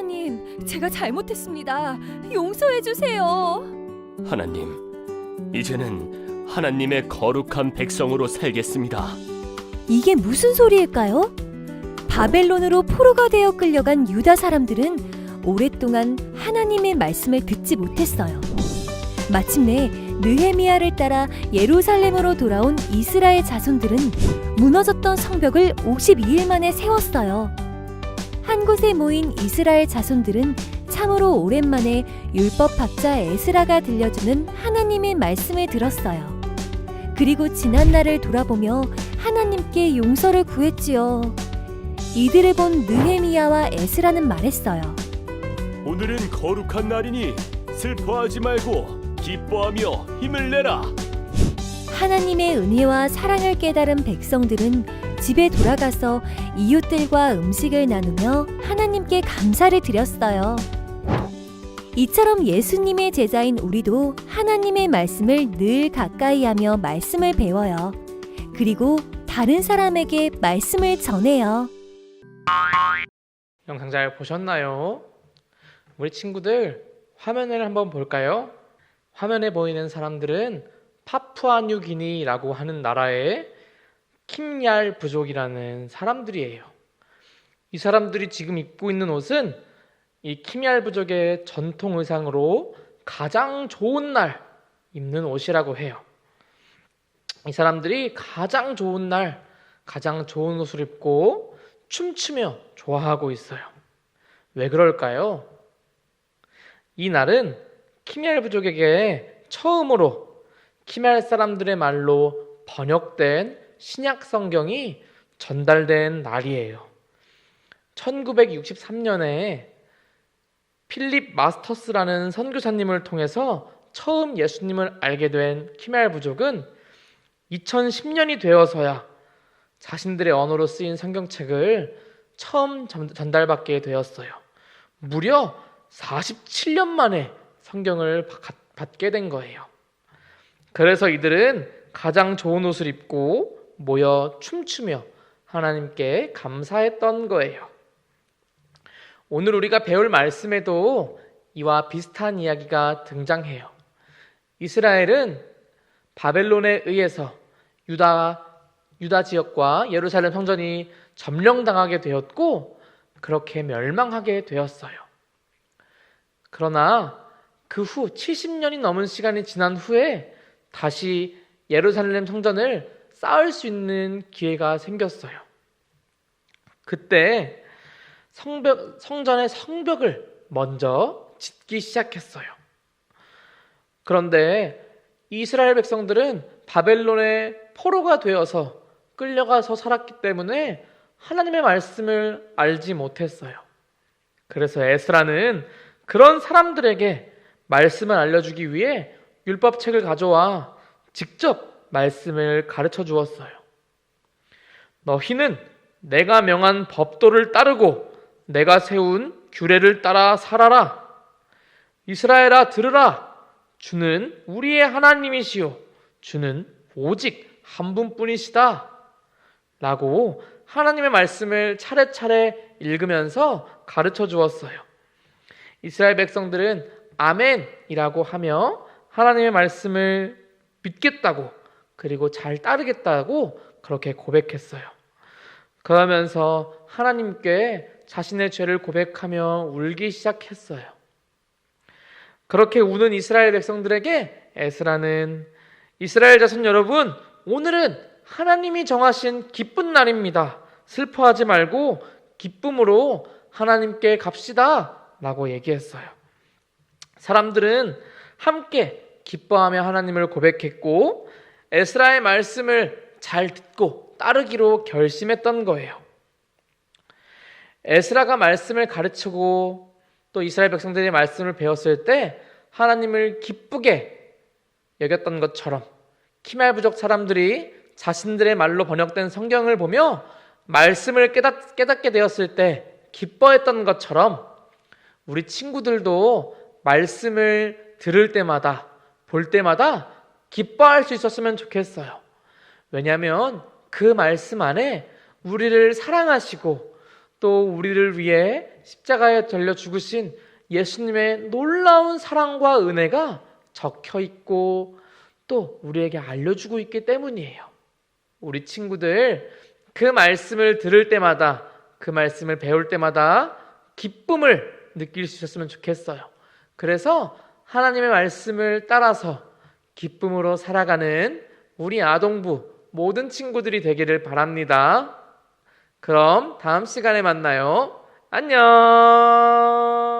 하나님, 제가 잘못했습니다. 용서해 주세요. 하나님, 이제는 하나님의 거룩한 백성으로 살겠습니다. 이게 무슨 소리일까요? 바벨론으로 포로가 되어 끌려간 유다 사람들은 오랫동안 하나님의 말씀을 듣지 못했어요. 마침내 느헤미야를 따라 예루살렘으로 돌아온 이스라엘 자손들은 무너졌던 성벽을 52일 만에 세웠어요. 한 곳에 모인 이스라엘 자손들은 참으로 오랜만에 율법 학자 에스라가 들려주는 하나님의 말씀을 들었어요. 그리고 지난 날을 돌아보며 하나님께 용서를 구했지요. 이들을 본 느헤미야와 에스라는 말했어요. 오늘은 거룩한 날이니 슬퍼하지 말고 기뻐하며 힘을 내라. 하나님의 은혜와 사랑을 깨달은 백성들은 집에 돌아가서 이웃들과 음식을 나누며 하나님께 감사를 드렸어요. 이처럼 예수님의 제자인 우리도 하나님의 말씀을 늘 가까이 하며 말씀을 배워요. 그리고 다른 사람에게 말씀을 전해요. 영상 잘 보셨나요? 우리 친구들 화면을 한번 볼까요? 화면에 보이는 사람들은 파푸아뉴기니라고 하는 나라의 킴얄 부족이라는 사람들이에요. 이 사람들이 지금 입고 있는 옷은 이 킴얄 부족의 전통 의상으로 가장 좋은 날 입는 옷이라고 해요. 이 사람들이 가장 좋은 날 가장 좋은 옷을 입고 춤추며 좋아하고 있어요. 왜 그럴까요? 이 날은 키멜 부족에게 처음으로 키멜 사람들의 말로 번역된 신약 성경이 전달된 날이에요. 1963년에 필립 마스터스라는 선교사님을 통해서 처음 예수님을 알게 된 키멜 부족은 2010년이 되어서야 자신들의 언어로 쓰인 성경책을 처음 전- 전달받게 되었어요. 무려 47년 만에 성경을 받- 받게 된 거예요. 그래서 이들은 가장 좋은 옷을 입고 모여 춤추며 하나님께 감사했던 거예요. 오늘 우리가 배울 말씀에도 이와 비슷한 이야기가 등장해요. 이스라엘은 바벨론에 의해서 유다 유다 지역과 예루살렘 성전이 점령당하게 되었고 그렇게 멸망하게 되었어요. 그러나 그 후 70년이 넘은 시간이 지난 후에 다시 예루살렘 성전을 쌓을 수 있는 기회가 생겼어요. 그때 성벽, 성전의 성벽을 먼저 짓기 시작했어요. 그런데 이스라엘 백성들은 바벨론의 포로가 되어서 끌려가서 살았기 때문에 하나님의 말씀을 알지 못했어요. 그래서 에스라는 그런 사람들에게 말씀을 알려주기 위해 율법책을 가져와 직접 말씀을 가르쳐 주었어요. 너희는 내가 명한 법도를 따르고 내가 세운 규례를 따라 살아라. 이스라엘아 들으라. 주는 우리의 하나님이시요. 주는 오직 한 분뿐이시다. 라고 하나님의 말씀을 차례차례 읽으면서 가르쳐 주었어요. 이스라엘 백성들은 아멘이라고 하며 하나님의 말씀을 믿겠다고 그리고 잘 따르겠다고 그렇게 고백했어요. 그러면서 하나님께 자신의 죄를 고백하며 울기 시작했어요. 그렇게 우는 이스라엘 백성들에게 에스라는 이스라엘 자손 여러분, 오늘은 하나님이 정하신 기쁜 날입니다. 슬퍼하지 말고 기쁨으로 하나님께 갑시다. 라고 얘기했어요. 사람들은 함께 기뻐하며 하나님을 고백했고, 에스라의 말씀을 잘 듣고 따르기로 결심했던 거예요. 에스라가 말씀을 가르치고 또 이스라엘 백성들이 말씀을 배웠을 때 하나님을 기쁘게 여겼던 것처럼 키말 부족 사람들이 자신들의 말로 번역된 성경을 보며 말씀을 깨닫, 깨닫게 되었을 때 기뻐했던 것처럼 우리 친구들도 말씀을 들을 때마다 볼 때마다 기뻐할 수 있었으면 좋겠어요. 왜냐하면 그 말씀 안에 우리를 사랑하시고 또 우리를 위해 십자가에 달려 죽으신 예수님의 놀라운 사랑과 은혜가 적혀 있고 또 우리에게 알려주고 있기 때문이에요. 우리 친구들 그 말씀을 들을 때마다 그 말씀을 배울 때마다 기쁨을 느낄 수 있었으면 좋겠어요. 그래서 하나님의 말씀을 따라서 기쁨으로 살아가는 우리 아동부 모든 친구들이 되기를 바랍니다. 그럼 다음 시간에 만나요. 안녕!